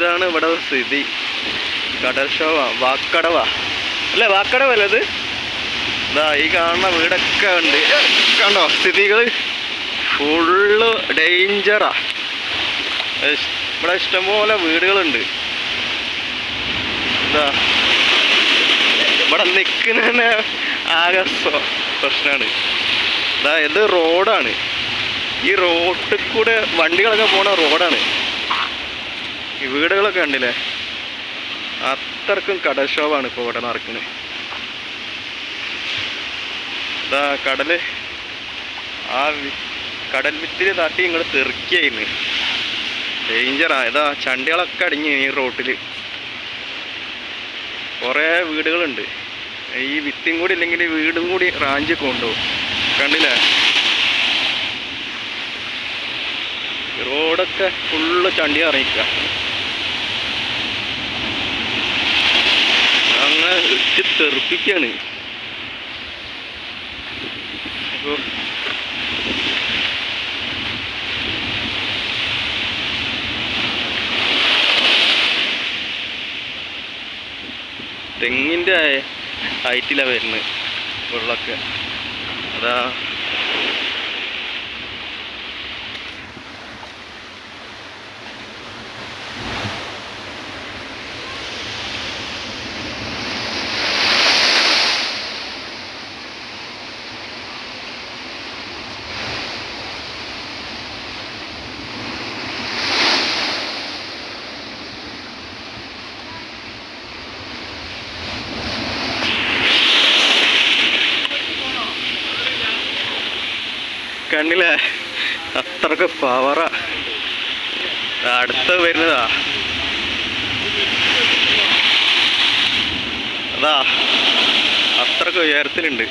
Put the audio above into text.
ഇതാണ് ഇവിടെ സ്ഥിതി. കടൽ അല്ലേ വാക്കടവ അല്ലേ ഇത്? ഇതാ ഈ കാണുന്ന വീടൊക്കെ ഉണ്ട്. കണ്ടോ സ്ഥിതികൾ ഫുള്ള് ഡേഞ്ചറാ ഇവിടെ ഇഷ്ടംപോലെ വീടുകളുണ്ട്. ഇതാ ഇവിടെ നിൽക്കുന്ന സ്വ- പ്രശ്നമാണ് ഇതാ ഇത് റോഡാണ്. ഈ റോഡിൽ കൂടെ വണ്ടികളൊക്കെ പോണ റോഡാണ്. ഈ വീടുകളൊക്കെ കണ്ടില്ലേ? അത്രക്കും കടൽക്ഷോഭമാണ് ഇപ്പോൾ ഇവിടെ നടക്കുന്നത് ഇതാ കടൽ. ആ കടൽ വിത്തിൽ തട്ടി ഇങ്ങോട്ട് തെറിക്കായിരുന്നു ഡേഞ്ചറാ ഇതാ ചണ്ടികളൊക്കെ അടിഞ്ഞു ഈ റോട്ടിൽ കുറേ വീടുകളുണ്ട്. ഈ വിത്തും കൂടി ഇല്ലെങ്കിൽ വീടും കൂടി റാഞ്ചി കൊണ്ടുപോകും. കണ്ടില്ലേ? റോഡൊക്കെ ഫുള്ള് ചണ്ടി ഇറങ്ങിക്കുക ഇട്ട് തെറിപ്പിക്കാണ് അപ്പൊ തെങ്ങിന്റെ ഹൈറ്റിലാണ് വരുന്നത് വെള്ളമൊക്കെ. അതാ കണ്ടില്ലേ അത്രയ്ക്ക് പവറാ അടുത്ത് വരുന്നതാ. അതാ അത്രയ്ക്ക് ഉയരത്തിലുണ്ട്.